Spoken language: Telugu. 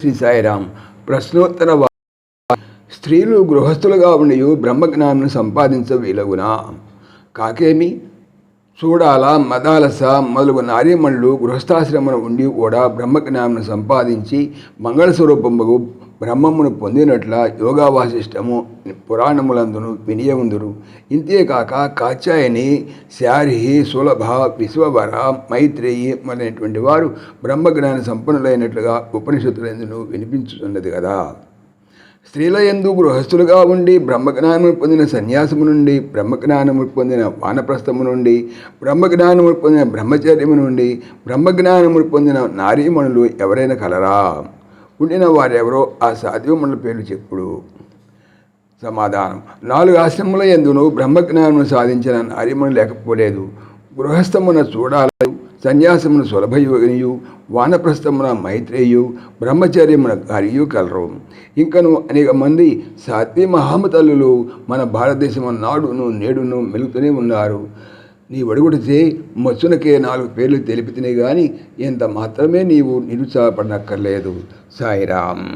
శ్రీ సాయిరామ్ ప్రశ్నోత్తర స్త్రీలు గృహస్థులుగా ఉండి బ్రహ్మజ్ఞానం సంపాదించవీలగునా కాకేమి? చూడాల మదాలస మొదలగు నారీమణులు గృహస్థాశ్రమను ఉండి కూడా బ్రహ్మజ్ఞానం సంపాదించి మంగళస్వరూపముగు బ్రహ్మమును పొందినట్ల యోగా వాసిష్టము పురాణములందును వినియముందురు. ఇంతేకాక కాచాయని శారిహి సులభ విశ్వవర మైత్రేయి మొదలైనటువంటి వారు బ్రహ్మజ్ఞాన సంపన్నులైనట్లుగా ఉపనిషత్తులందును వినిపించుతున్నది కదా. స్త్రీల ఎందు గృహస్థులుగా ఉండి బ్రహ్మజ్ఞానము పొందిన సన్యాసము నుండి బ్రహ్మజ్ఞానము పొందిన వానప్రస్థము నుండి బ్రహ్మజ్ఞానము పొందిన బ్రహ్మచర్యము నుండి బ్రహ్మజ్ఞానము పొందిన నారీమణులు ఎవరైనా కలరా? ఉండిన వారెవరో ఆ సాధ్యముల పేర్లు చెప్పుడు. సమాధానం. నాలుగు ఆశ్రమముల ఎందును బ్రహ్మజ్ఞానం సాధించిన అరిమను లేకపోలేదు. గృహస్థమున చూడాలయు సన్యాసమున సులభయోగినియు వానప్రస్థమున మైత్రేయు బ్రహ్మచర్యమున హరియు కలరు. ఇంకను అనేక మంది సాత్వి మహామతల్లులు మన భారతదేశం నాడును నేడును మెలుగుతూనే ఉన్నారు. నీ వడుగుడితే మచ్చునకే నాలుగు పేర్లు తెలిపితేనే కానీ ఇంత మాత్రమే నీవు నిరుత్సాహపడనక్కర్లేదు. సాయిరామ్.